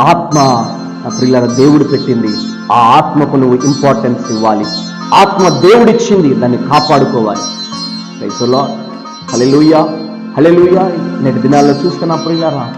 ఆత్మ నా ప్రియుల దేవుడు పెట్టింది. ఆ ఆత్మకు నువ్వు ఇంపార్టెన్స్ ఇవ్వాలి. ఆత్మ దేవుడిచ్చింది దాన్ని కాపాడుకోవాలి. రైతులో హలెలుయా హలెలుయా నేటి దినాల్లో చూస్తున్న ప్రియులారా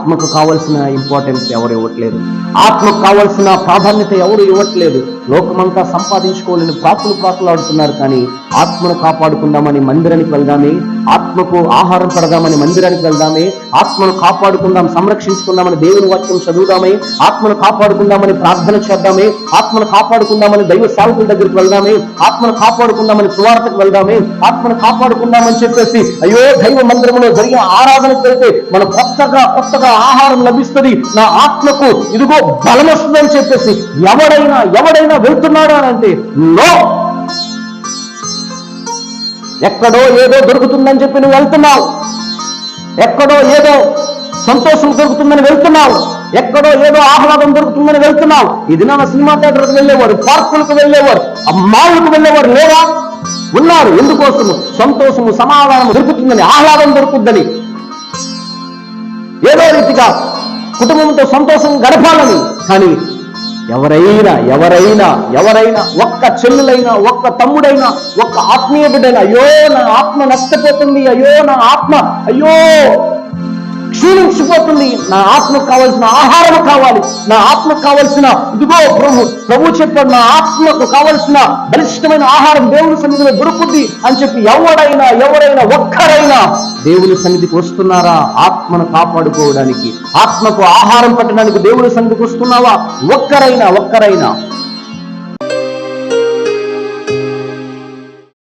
ఆత్మకు కావలసిన ఇంపార్టెన్స్ ఎవరు ఇవ్వట్లేదు? ఆత్మకు కావలసిన ప్రాధాన్యత ఎవరు ఇవ్వట్లేదు? లోకమంతా సంపాదించుకోలేని ప్రాకులు ప్రాకులాడుతున్నారు కానీ ఆత్మను కాపాడుకుందామని మందిరానికి వెళ్దామే ఆత్మకు ఆహారం పెడదామని మందిరానికి వెళ్దామే ఆత్మను కాపాడుకుందాం సంరక్షించుకుందామని దేవుని వాక్యం చదువుదామే ఆత్మను కాపాడుకుందామని ప్రార్థన చేద్దామే ఆత్మను కాపాడుకుందామని దైవ సేవకుల దగ్గరికి వెళ్దామే ఆత్మను కాపాడుకుందామని సువార్తకు వెళ్దామే ఆత్మను కాపాడుకుందామని చెప్పేసి అయ్యో దైవ మందిరంలో జరిగే ఆరాధనకు వెళ్తే మనం కొత్తగా కొత్తగా ఆహారం లభిస్తుంది నా ఆత్మకు ఇదిగో బలం వస్తుందని చెప్పేసి ఎవడైనా ఎవడైనా వెళ్తున్నాడా అంటే నో. ఎక్కడో ఏదో దొరుకుతుందని చెప్పి నువ్వు వెళ్తున్నావు. ఎక్కడో ఏదో సంతోషం దొరుకుతుందని వెళ్తున్నావు. ఎక్కడో ఏదో ఆహ్లాదం దొరుకుతుందని వెళ్తున్నావు. ఇది నా సినిమా థియేటర్కి వెళ్ళేవారు పార్కులకు వెళ్ళేవారు ఆ వెళ్ళేవారు లేరా ఉన్నారు ఎందుకోసము? సంతోషము సమాధానం దొరుకుతుందని ఆహ్లాదం దొరుకుతుందని ఏదో రీతిగా కుటుంబంతో సంతోషం గడపాలని. కానీ ఎవరైనా ఎవరైనా ఎవరైనా ఒక్క చెల్లులైనా ఒక్క తమ్ముడైనా ఒక్క ఆత్మీయ బిడ్డైనా అయ్యో నా ఆత్మ నష్టపోతుంది అయ్యో నా ఆత్మ అయ్యో క్షీణించిపోతుంది నా ఆత్మకు కావలసిన ఆహారం కావాలి. నా ఆత్మకు కావలసిన ఇదిగో ప్రభు ప్రభు చెప్పాడు నా ఆత్మకు కావలసిన బలిష్టమైన ఆహారం దేవుని సన్నిధిలో దొరుకుద్ది అని చెప్పి ఎవడైనా ఎవరైనా ఒక్కరైనా దేవుని సన్నిధికి వస్తున్నారా? ఆత్మను కాపాడుకోవడానికి ఆత్మకు ఆహారం పెట్టడానికి దేవుని సన్నిధికి వస్తున్నావా? ఒక్కరైనా ఒక్కరైనా.